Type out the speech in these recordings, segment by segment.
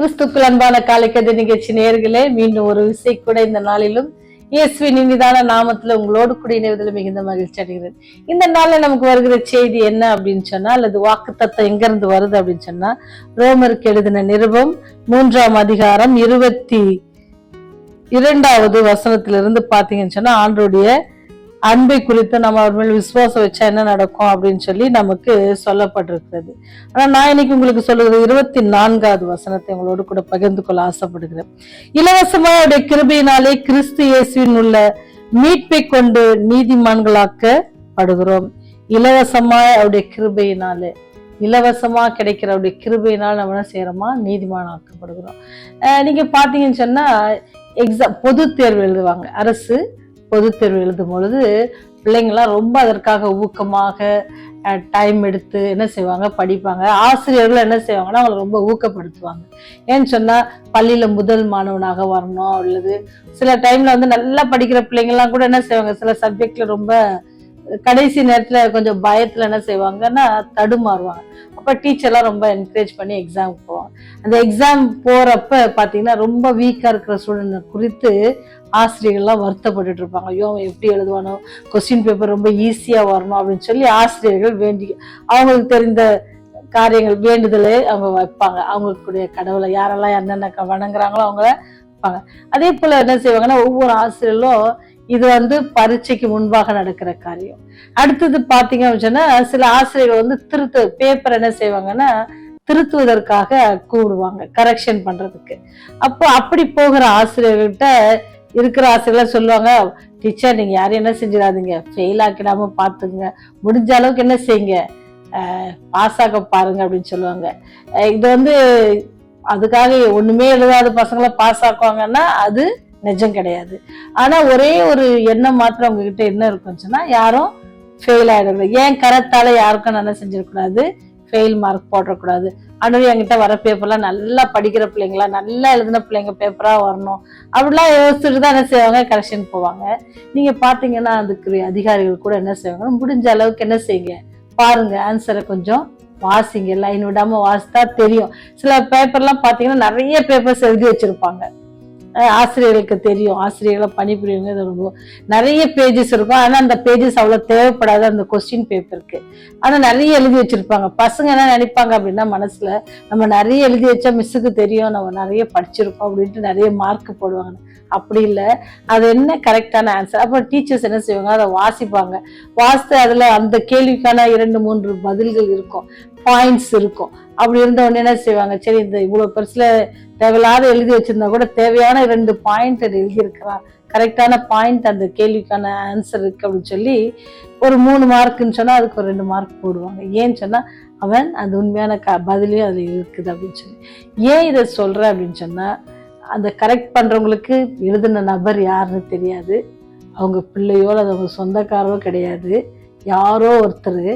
கிறிஸ்துக்குள் அன்பான காலைக்கதை நிகழ்ச்சி நேர்களே மீண்டும் ஒரு விசை கூட இந்த நாளிலும் இயேசுவின் இனிதான நாமத்துல உங்களோடு கூட இணைவதில் மிகுந்த மகிழ்ச்சி அடைகிறேன். இந்த நாள்ல நமக்கு வருகிற செய்தி என்ன அப்படின்னு சொன்னா அல்லது வாக்கு தத்துவம் எங்க இருந்து வருது அப்படின்னு சொன்னா ரோமருக்கு எழுதின நிருபம் மூன்றாம் அதிகாரம் இருபத்தி இரண்டாவது வசனத்திலிருந்து பாத்தீங்கன்னு சொன்னா ஆண்டோடைய அன்பை குறித்து நம்ம அவர் மேல் விசுவாசம் வச்சா என்ன நடக்கும் அப்படின்னு சொல்லி நமக்கு சொல்லப்பட்டிருக்கிறது. ஆனா நான் இன்னைக்கு உங்களுக்கு சொல்லுறது இருபத்தி நான்காவது வசனத்தை உங்களோடு கூட பகிர்ந்து கொள்ள ஆசைப்படுகிறேன். இலவசமா அவருடைய கிருபையினாலே கிறிஸ்து இயேசுவின் உள்ள மீட்பை கொண்டு நீதிமான்களாக்கப்படுகிறோம். இலவசமாய் அவருடைய கிருபையினாலே இலவசமா கிடைக்கிற அவருடைய கிருபையினால் நம்ம என்ன செய்யறோமா? நீதிமானாக்கப்படுகிறோம். அஹ் நீங்க பாத்தீங்கன்னு சொன்னா எக்ஸாம் பொது தேர்வு எழுதுவாங்க. அரசு பொது தேர்வு எழுதும் பொழுது பிள்ளைங்களாம் ரொம்ப அதற்காக ஊக்கமாக டைம் எடுத்து என்ன செய்வாங்க? படிப்பாங்க. ஆசிரியர்கள் என்ன செய்வாங்கன்னா அவங்களை ரொம்ப ஊக்கப்படுத்துவாங்க. ஏன்னு சொன்னால் பள்ளியில் முதல் மாணவனாக வரணும்? அல்லது சில டைமில் வந்து நல்லா படிக்கிற பிள்ளைங்கள்லாம் கூட என்ன செய்வாங்க? சில சப்ஜெக்டில் ரொம்ப கடைசி நேரத்தில் கொஞ்சம் பயத்தில் என்ன செய்வாங்கன்னா தடுமாறுவாங்க. அப்போ டீச்சர்லாம் ரொம்ப என்கரேஜ் பண்ணி எக்ஸாமுக்கு போவாங்க. அந்த எக்ஸாம் போகிறப்ப பார்த்தீங்கன்னா ரொம்ப வீக்காக இருக்கிற ஸ்டூடெண்ட் குறித்து ஆசிரியர்கள்லாம் வருத்தப்பட்டுட்டு இருப்பாங்க ஐயோ அவன் எப்படி எழுதுவானோ? கொஸ்டின் பேப்பர் ரொம்ப ஈஸியாக வரணும் அப்படின்னு சொல்லி ஆசிரியர்கள் வேண்டி அவங்களுக்கு தெரிந்த காரியங்கள் வேண்டுதலே அவங்க வைப்பாங்க. அவங்களுக்குடைய கடவுளை யாரெல்லாம் என்னென்ன க- வணங்குறாங்களோ அவங்கள வைப்பாங்க. அதே போல் என்ன செய்வாங்கன்னா ஒவ்வொரு ஆசிரியர்களும் இது வந்து பரீட்சைக்கு முன்பாக நடக்கிற காரியம். அடுத்தது பார்த்தீங்க அப்படின்னா சில ஆசிரியர்கள் வந்து திருத்த பேப்பர் என்ன செய்வாங்கன்னா திருத்துவதற்காக கூடுவாங்க கரெக்ஷன் பண்றதுக்கு. அப்போ அப்படி போகிற ஆசிரியர்கள்ட்ட இருக்கிற ஆசிரியர்கள் சொல்லுவாங்க டீச்சர் நீங்கள் யாரும் என்ன செஞ்சிடாதீங்க. ஃபெயில் ஆக்கிடாமல் பார்த்துங்க முடிஞ்ச அளவுக்கு என்ன செய்யுங்க? பாஸ் ஆக பாருங்க அப்படின்னு சொல்லுவாங்க. இது வந்து அதுக்காக ஒன்றுமே எழுதாத பசங்களை பாஸ் ஆக்குவாங்கன்னா அது நிஜம் கிடையாது. ஆனால் ஒரே ஒரு எண்ணம் மாத்திரம் அவங்கக்கிட்ட என்ன இருக்குன்னு சொன்னால் யாரும் ஃபெயில் ஆயிடக்கூடாது. ஏன் கரத்தால யாருக்கும் நான் என்ன செஞ்சிடக்கூடாது? ஃபெயில் மார்க் போடக்கூடாது. அனுவி என்கிட்ட வர பேப்பர்லாம் நல்லா படிக்கிற பிள்ளைங்களா நல்லா எழுதின பிள்ளைங்க பேப்பரா வரணும். அப்படிலாம் யோசிச்சுட்டு தான் என்ன செய்வாங்க? கரெக்ஷன் போவாங்க. நீங்க பாத்தீங்கன்னா அதுக்கு அதிகாரிகள் கூட என்ன செய்வாங்க? முடிஞ்ச அளவுக்கு என்ன செய்யுங்க? பாருங்க ஆன்சரை கொஞ்சம் வாசிங்க. லைன் விடாம வாசித்தா தெரியும். சில பேப்பர்லாம் பார்த்தீங்கன்னா நிறைய பேப்பர்ஸ் எழுதி வச்சிருப்பாங்க. ஆசிரியர்களுக்கு தெரியும். ஆசிரியர்களை பணிபுரியுங்க இது ரொம்ப நிறைய பேஜஸ் இருக்கும். ஆனால் அந்த பேஜஸ் அவ்வளவு தேவைப்படாது அந்த கொஸ்டின் பேப்பருக்கு ஆனால் நிறைய எழுதி வச்சிருப்பாங்க. பசங்க என்ன நினைப்பாங்க அப்படின்னா மனசுல நம்ம நிறைய எழுதி வச்சா மிஸ்ஸுக்கு தெரியும். நம்ம நிறைய படிச்சிருக்கோம் அப்படின்ட்டு நிறைய மார்க் போடுவாங்க. அப்படி இல்லை. அது என்ன கரெக்டான ஆன்சர் அப்போ டீச்சர்ஸ் என்ன செய்வாங்க? அதை வாசிப்பாங்க. வாசித்து அதில் அந்த கேள்விக்கான இரண்டு மூன்று பதில்கள் இருக்கும். பாயிண்ட்ஸ் இருக்கும். அப்படி இருந்தவொடனே என்ன செய்வாங்க? சரி இந்த இவ்வளோ பெருசில் தேவையில்லாத எழுதி வச்சுருந்தா கூட தேவையான ரெண்டு பாயிண்ட் எழுதி இருக்கிறான் கரெக்டான பாயிண்ட் அந்த கேள்விக்கான ஆன்சர் இருக்குது அப்படின்னு சொல்லி ஒரு மூணு மார்க்குன்னு சொன்னால் அதுக்கு ஒரு ரெண்டு மார்க் போடுவாங்க. ஏன்னு சொன்னால் அவன் அது உண்மையான க பதிலையும் அதில் இருக்குது அப்படின்னு சொல்லி. ஏன் இதை சொல்கிறேன் அப்படின்னு சொன்னால் அந்த கரெக்ட் பண்ணுறவங்களுக்கு எழுதின நபர் யாருன்னு தெரியாது. அவங்க பிள்ளையோ அது அவங்க சொந்தக்காரோ கிடையாது. யாரோ ஒருத்தர்.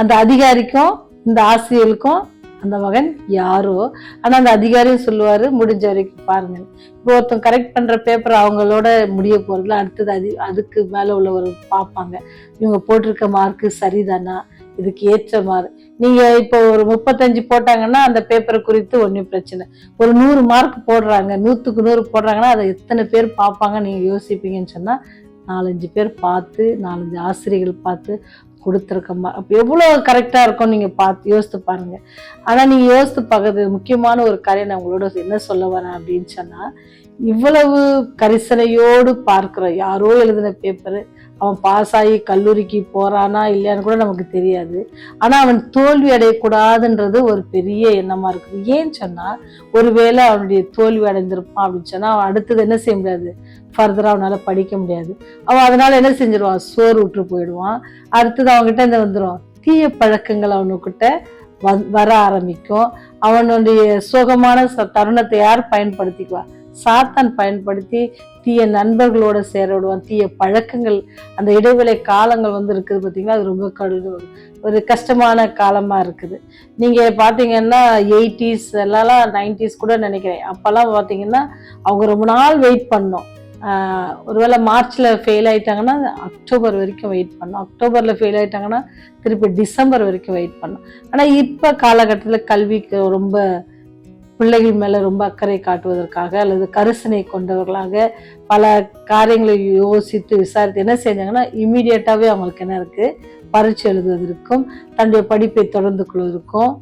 அந்த அதிகாரிக்கும் இந்த ஆசிரியர்களுக்கும் அந்த மகன் யாரோ? ஆனால் அந்த அதிகாரியும் சொல்லுவார் முடிஞ்ச வரைக்கும் பாருங்கள். இப்போ ஒருத்தன் கரெக்ட் பண்ணுற பேப்பர் அவங்களோட முடிய போகிறதுல அடுத்தது அது அதுக்கு மேலே உள்ளவர் பார்ப்பாங்க. இவங்க போட்டிருக்க மார்க்கு சரிதானா? இதுக்கு ஏற்ற மாதிரி நீங்கள் இப்போ ஒரு முப்பத்தஞ்சு போட்டாங்கன்னா அந்த பேப்பரை குறித்து ஒன்றும் பிரச்சனை. ஒரு நூறு மார்க் போடுறாங்க நூற்றுக்கு நூறு போடுறாங்கன்னா அதை எத்தனை பேர் பார்ப்பாங்க நீங்கள் யோசிப்பீங்கன்னு சொன்னால் நாலஞ்சு பேர் பார்த்து நாலஞ்சு ஆசிரியர்கள் பார்த்து கொடுத்துருக்கம்மா அப்போ எவ்வளோ கரெக்டாக இருக்கும் நீங்கள் பார்த்து யோசித்து பாருங்க. ஆனால் நீங்கள் யோசித்து பார்க்கறது முக்கியமான ஒரு காரியம் நான் உங்களோட என்ன சொல்ல வரேன் அப்படின்னு சொன்னால் இவ்வளவு கரிசனையோடு பார்க்குற யாரோ எழுதின பேப்பர் அவன் பாஸ் ஆகி கல்லூரிக்கு போகிறானா இல்லையான்னு கூட நமக்கு தெரியாது. ஆனால் அவன் தோல்வி அடையக்கூடாதுன்றது ஒரு பெரிய எண்ணமாக இருக்குது. ஏன்னு சொன்னால் ஒருவேளை அவனுடைய தோல்வி அடைந்திருப்பான் அப்படின்னு சொன்னால் அவன் அடுத்தது என்ன செய்ய முடியாது? ஃபர்தராக அவனால் படிக்க முடியாது. அவன் அதனால் என்ன செஞ்சிருவான்? சோறு விட்டு போயிடுவான். அடுத்தது அவங்ககிட்ட இந்த வந்துடும் தீய பழக்கங்கள் அவனுக்கிட்ட வ- வர ஆரம்பிக்கும். அவனுடைய சுகமான தருணத்தை யார் பயன்படுத்திக்குவான் சாத்தான் பயன்படுத்தி தீய நண்பர்களோட சேர விடுவான் தீய பழக்கங்கள் அந்த இடைவேளை காலங்கள் வந்து இருக்குது பார்த்தீங்களா அது ரொம்ப கடு ஒரு கஷ்டமான காலமாக இருக்குது. நீங்கள் பார்த்தீங்கன்னா எயிட்டிஸ் எல்லாம் நைன்டிஸ் கூட நினைக்கிறேன். அப்போல்லாம் பார்த்தீங்கன்னா அவங்க ரொம்ப நாள் வெயிட் பண்ணோம். ஒருவேளை மார்ச்சில் ஃபெயில் ஆகிட்டாங்கன்னா அக்டோபர் வரைக்கும் வெயிட் பண்ணோம். அக்டோபரில் ஃபெயில் ஆகிட்டாங்கன்னா திருப்பி டிசம்பர் வரைக்கும் வெயிட் பண்ணோம். ஆனால் இப்போ காலகட்டத்தில் கல்விக்கு ரொம்ப பிள்ளைகள் மேலே ரொம்ப அக்கறை காட்டுவதற்காக அல்லது கரிசனை கொண்டவர்களாக பல காரியங்களை யோசித்து விசாரித்து என்ன செஞ்சாங்கன்னா இம்மீடியட்டாகவே அவங்களுக்கு என்ன இருக்குது பரீட்சை எழுதுவதற்கும் தன்னுடைய படிப்பை தொடர்ந்து கொள்வதற்கும்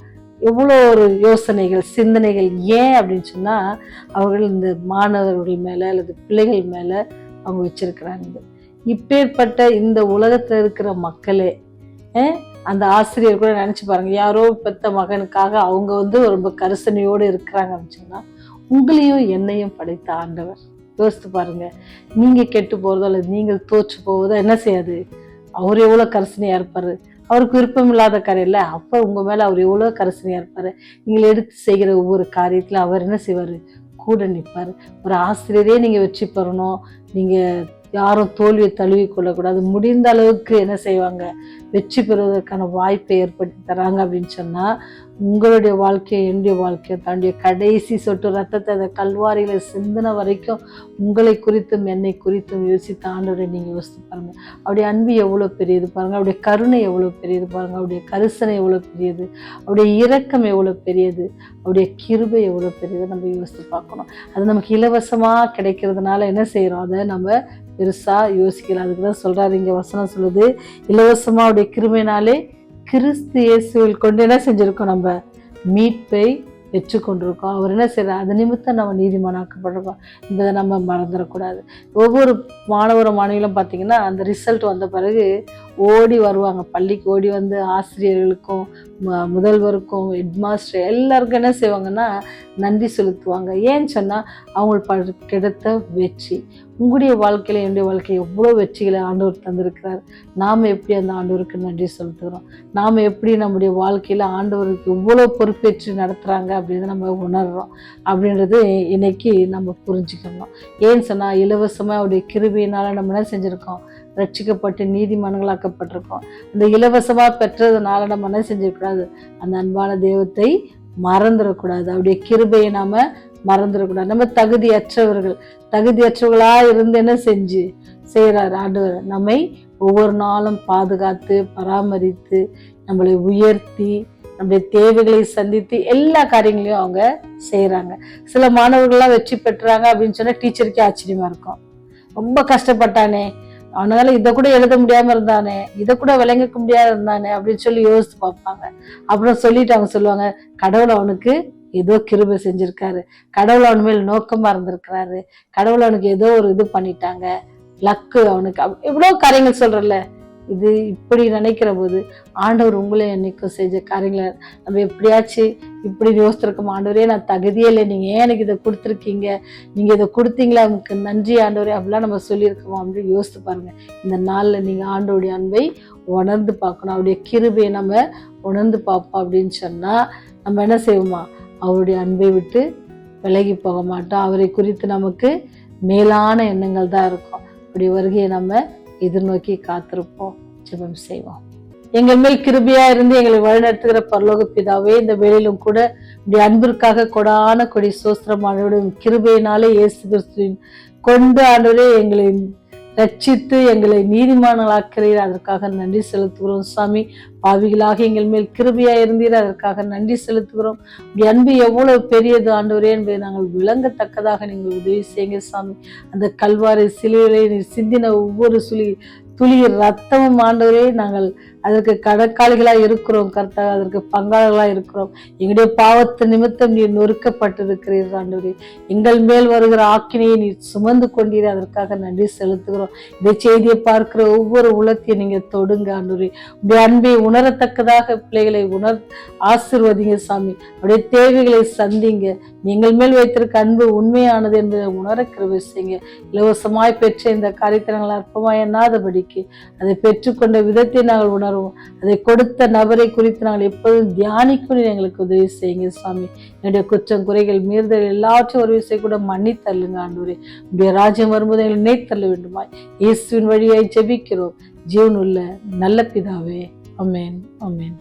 எவ்வளோ ஒரு யோசனைகள் சிந்தனைகள் ஏன் அப்படின்னு சொன்னால் அவர்கள் இந்த மாணவர்கள் மேலே அல்லது பிள்ளைகள் மேலே அவங்க வச்சிருக்கிறாங்க. இப்பேற்பட்ட இந்த உலகத்தில் இருக்கிற மக்களே அந்த ஆசிரியர் கூட நினச்சி பாருங்க யாரோ பெத்த மகனுக்காக அவங்க வந்து ரொம்ப கரிசனையோடு இருக்கிறாங்க அப்படின்னு உங்களையும் என்னையும் படைத்த ஆண்டவர். யோசித்து பாருங்க நீங்கள் கெட்டு போகிறதோ அல்லது நீங்கள் தோற்று போவதோ என்ன செய்யாது? அவர் எவ்வளோ கரிசனையாக இருப்பார். அவருக்கு விருப்பம் இல்லாத காரியம் இல்லை அப்ப உங்க அவர் எவ்வளோ கரிசனையாக இருப்பார். நீங்கள் எடுத்து செய்கிற ஒவ்வொரு காரியத்தில் அவர் என்ன செய்வார்? கூட நிற்பார் ஒரு ஆசிரியரே நீங்கள் வெற்றி பெறணும். நீங்கள் யாரும் தோல்வியை தழுவி கொள்ளக்கூடாது முடிந்த அளவுக்கு என்ன செய்வாங்க? வெற்றி பெறுவதற்கான வாய்ப்பை ஏற்படுத்தி தராங்க அப்படின்னு சொன்னால் உங்களுடைய வாழ்க்கையை என்னுடைய வாழ்க்கையை தன்னுடைய கடைசி சொட்டு ரத்தத்தை அந்த கல்வாரியில் சிந்தின வரைக்கும் உங்களை குறித்தும் என்னை குறித்தும் யோசித்த ஆண்டவரை நீங்கள் யோசித்து பாருங்கள் அவருடைய அன்பு எவ்வளோ பெரியது பாருங்கள் அவருடைய கருணை எவ்வளோ பெரியது பாருங்கள் அவருடைய கரிசனை எவ்வளோ பெரியது. அவருடைய இரக்கம் எவ்வளோ பெரியது. அவருடைய கிருபை எவ்வளோ பெரியது நம்ம யோசித்து பார்க்கணும். அது நமக்கு இலவசமாக கிடைக்கிறதுனால என்ன செய்கிறோம் அதை நம்ம பெருசாக யோசிக்கலாம். அதுக்கு தான் சொல்கிறாரு இங்கே வசனம் சொல்லுது இலவசமாக அவருடைய கிருபையினாலே கிறிஸ்து இயேசுவில் கொண்டு என்ன செஞ்சிருக்கோம் நம்ம? மீட்பை வச்சு கொண்டிருக்கோம் அவர் என்ன செய்கிறார் அது நிமித்தம் நம்ம நீதிமானாக்கப்படுறோம். என்பதை நம்ம மறந்துடக்கூடாது. ஒவ்வொரு மாணவரும் மாணவிகளும் பார்த்திங்கன்னா அந்த ரிசல்ட் வந்த பிறகு ஓடி வருவாங்க. பள்ளிக்கு ஓடி வந்து ஆசிரியர்களுக்கும் முதல்வருக்கும் ஹெட்மாஸ்டர் எல்லாருக்கும் என்ன செய்வாங்கன்னா நன்றி செலுத்துவாங்க. ஏன்னு சொன்னால் அவங்களுக்கு ப- கிடைத்த வெற்றி. உங்களுடைய வாழ்க்கையில் என்னுடைய வாழ்க்கையில் எவ்வளோ வெற்றிகளை ஆண்டவர் தந்திருக்கிறார். நாம் எப்படி அந்த ஆண்டவருக்கு நன்றி செலுத்துகிறோம்? நாம் எப்படி நம்முடைய வாழ்க்கையில் ஆண்டவருக்கு எவ்வளோ பொறுப்பேற்று நடத்துகிறாங்க அப்படின்னு நம்ம உணர்கிறோம் அப்படின்றது இன்னைக்கு நம்ம புரிஞ்சுக்கணும். ஏன்னு சொன்னால் இலவசமாக அவருடைய கிருபியினால் நம்ம என்ன செஞ்சுருக்கோம்? ரட்சிக்கப்பட்டு நீதிமன்றங்களாக்கப்பட்டிருக்கோம் அந்த இலவசமாக பெற்றதுனால நம்ம என்ன செஞ்சிடக்கூடாது? அந்த அன்பான தெய்வத்தை மறந்துடக்கூடாது. அவருடைய கிருபையை நாம் மறந்துடக்கூடாது. நம்ம தகுதியற்றவர்கள் தகுதியற்றவர்களாக இருந்து என்ன செஞ்சு செய்கிறார் ஆண்டவர்? நம்மை ஒவ்வொரு நாளும் பாதுகாத்து பராமரித்து நம்மளை உயர்த்தி நம்முடைய தேவைகளை சந்தித்து எல்லா காரியங்களையும் அவங்க செய்கிறாங்க சில மாணவர்கள்லாம் வெற்றி பெற்றாங்க அப்படின்னு சொன்னால் டீச்சருக்கே ஆச்சரியமாக இருக்கும். ரொம்ப கஷ்டப்பட்டானே. அவனால இதை கூட எழுத முடியாம இருந்தானே இதை கூட விளங்கிக்க முடியாது இருந்தானே அப்படின்னு சொல்லி யோசித்து பார்ப்பாங்க. அப்புறம் சொல்லிட்டு அவங்க சொல்லுவாங்க கடவுள் அவனுக்கு ஏதோ கிருபை செஞ்சிருக்காரு. கடவுள் அவன் மேல் நோக்கமா இருந்திருக்கிறாரு. கடவுள் அவனுக்கு ஏதோ ஒரு இது பண்ணிட்டாங்க. லக்கு அவனுக்கு. அவ்- காரியங்கள் சொல்றல இது இப்படி நினைக்கிற போது ஆண்டவர் உங்களை என்னைக்கும் செஞ்ச காரியங்களை நம்ம எப்படியாச்சும் இப்படி யோசித்திருக்கோம். ஆண்டவரே நான் தகுதியே இல்லை. நீங்கள் ஏன் எனக்கு இதை கொடுத்துருக்கீங்க? நீங்கள் இதை கொடுத்தீங்களா? உங்களுக்கு நன்றி ஆண்டவரே அப்படிலாம் நம்ம சொல்லியிருக்கோம்? அப்படின்னு யோசித்து பாருங்கள் இந்த நாளில் நீங்கள் ஆண்டவருடைய அன்பை உணர்ந்து பார்க்கணும். அவருடைய கிருபையை நம்ம உணர்ந்து பார்ப்போம் அப்படின்னு சொன்னால் நம்ம என்ன செய்வோமா? அவருடைய அன்பை விட்டு விலகி போக மாட்டோம். அவரை குறித்து நமக்கு மேலான எண்ணங்கள் தான் இருக்கும். அப்படி வருகையை நம்ம எதிர்நோக்கி காத்திருப்போம் ஜெபம் செய்வோம். எங்கள் மேல் கிருபையா இருந்து எங்களை வழிநடத்துகிற பரலோக பிதாவே இந்த வேலையிலும் கூட இப்படி அன்பிற்காக கொடான கொடி சோஸ்திரமானோட கிருபையினாலே இயேசு கிறிஸ்துவின் கொண்டு ஆண்டவரே எங்களை ரட்சித்து எங்களை நீதிமான்களாக்கிறீர். அதற்காக நன்றி செலுத்துகிறோம். சாமி பாவிகளாக எங்கள் மேல் கிருபியாக இருந்தீர் அதற்காக நன்றி செலுத்துகிறோம். அன்பு எவ்வளவு பெரியது ஆண்டவரே என்பதை நாங்கள் விளங்கத்தக்கதாக நீங்கள் உதவி செய்யுங்க சாமி அந்த கல்வாரி சிலுவையிலே நீர் சிந்தின ஒவ்வொரு சுழி துளி ரத்தமும் ஆண்டவரே நாங்கள் அதற்கு கடற்காலிகளாக இருக்கிறோம் கர்த்தா அதற்கு பங்காளர்களாக இருக்கிறோம். எங்களுடைய பாவத்து நிமித்தம் நீர் நொறுக்கப்பட்டிருக்கிறீர் ஆண்டவரே. எங்கள் மேல் வருகிற ஆக்கினையை நீர் சுமந்து கொண்டீர் அதற்காக நன்றி செலுத்துகிறோம். இந்த செய்தியை பார்க்கிற ஒவ்வொரு உலத்தையும் நீங்கள் தொடுங்க ஆண்டவரே. உடைய அன்பை உணரத்தக்கதாக பிள்ளைகளை உணர் ஆசிர்வதிங்க சாமி. உடைய தேவைகளை சந்திங்க. நீங்கள் மேல் வைத்திருக்க அன்பு உண்மையானது என்பதை உணர கிருவி செய்யுங்க. இலவசமாய் பெற்ற இந்த காரியத்தை நாங்கள் அற்பமாய் நம்பிக்கை அதை பெற்றுக்கொண்ட விதத்தை நாங்கள் உணர்வோம். அதை கொடுத்த நபரை குறித்து நாங்கள் எப்பொழுதும் தியானிக்கும் எங்களுக்கு உதவி செய்யுங்க சுவாமி என்னுடைய குற்றம் குறைகள் மீறுதல் எல்லாவற்றையும் ஒரு விசை கூட மன்னித்தள்ளுங்க ஆண்டவரே. உடைய ராஜ்யம் வரும்போது எங்களை நினைத்தள்ள வேண்டுமா இயேசுவின் வழியாய் ஜெபிக்கிறோம். ஜீவனுள்ள நல்ல பிதாவே. அமேன் அமேன்